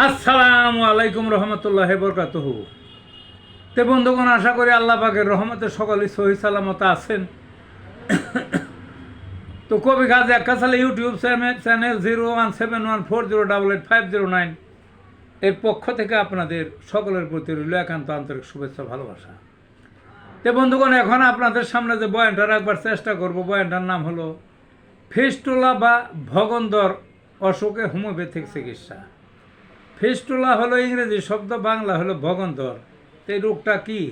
আসসালামু আলাইকুম রহমতুল্লাহ বরকাতুহ। তে বন্ধুগণ, আশা করি আল্লাহ পাকের রহমতে সকলেই সহি সালামত আছেন। তো কবি গাজ একা সালে YouTube channel zero one seven one four zero double eight five zero nine এর পক্ষ থেকে আপনাদের সকলের প্রতি রইল একান্ত আন্তরিক শুভেচ্ছা ভালোবাসা। তে বন্ধুগণ, এখন আপনাদের সামনে যে বয়ানটা রাখবার চেষ্টা করব, বয়ানটার নাম হলো, ফিস্টুলা বা ভগন্দর অশোকে হোমিওপ্যাথিক চিকিৎসা। ফিস্টুলা হলো ইংরেজি, শব্দ বাংলা হলো ভগন্তর। তো এই রোগটা কি?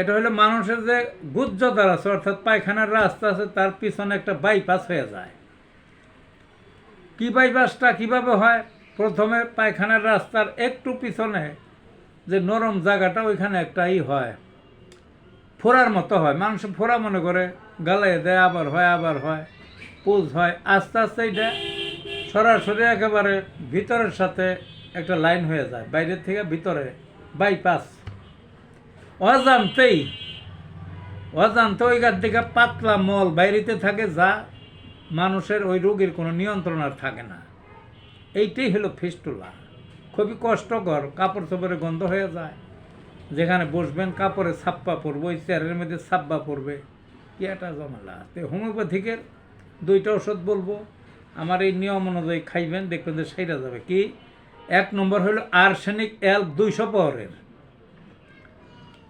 এটা হলো মানুষের যে গুজ্জদার আছে, অর্থাৎ পায়খানার রাস্তা আছে, তার পিছনে একটা বাইপাস হয়ে যায়। কি বাইপাসটা কীভাবে হয়? প্রথমে পায়খানার রাস্তার একটু পিছনে যে নরম জায়গাটা, ওইখানে একটা ই হয়, ফোড়ার মতো হয়। মানুষ ফোড়া মনে করে, গালায় দেয়, আবার হয় আবার হয়, পুজ হয়। আস্তে আস্তে এটা সরাসরি একেবারে ভিতরের সাথে একটা লাইন হয়ে যায়, বাইরের থেকে ভিতরে বাইপাস অজান্তেই, অজান্তে ওই গাছ থেকে পাতলা মল, বাইরেতে থাকে যা মানুষের ওই রোগীর কোনো নিয়ন্ত্রণ আর থাকে না। এইটাই হলো ফিস্টুলা। খুবই কষ্টকর কাপড় চোপড়ে গন্ধ হয়ে যায়। যেখানে বসবেন, কাপড়ে ছাপ্পা পড়বে ওই চেয়ারের মধ্যে ছাপ্পা পড়বে কি একটা জমালা তো হোমিওপ্যাথিকের দুইটা ওষুধ বলব। আমার এই নিয়ম অনুযায়ী খাইবেন, দেখবেন যে সেইটা যাবে। কি? এক নম্বর হলো আর্সেনিক এল দুইশো পাওয়ারের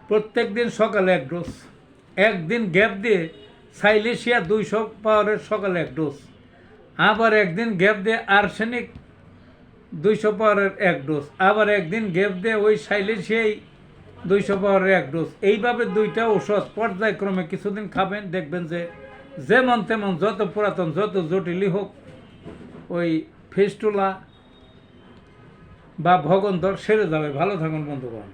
প্রত্যেক দিন সকালে এক ডোজ, একদিন গ্যাপ দিয়ে সাইলেশিয়া দুইশো পাওয়ারের সকালে এক ডোজ, আবার একদিন গ্যাপ দিয়ে আর্সেনিক দুইশো পাওয়ারের এক ডোজ, আবার একদিন গ্যাপ দিয়ে ওই সাইলেশিয়াই দুইশো পাওয়ারের এক ডোজ। এইভাবে দুইটা ওষুধ পর্যায়ক্রমে কিছুদিন খাবেন, দেখবেন যে যেমন তেমন যত পুরাতন, যত জটিলই হোক, ওই ফেস্টুলা বা ভগন দর সেরে যাবে। ভালো থাকুন বন্ধুগণ।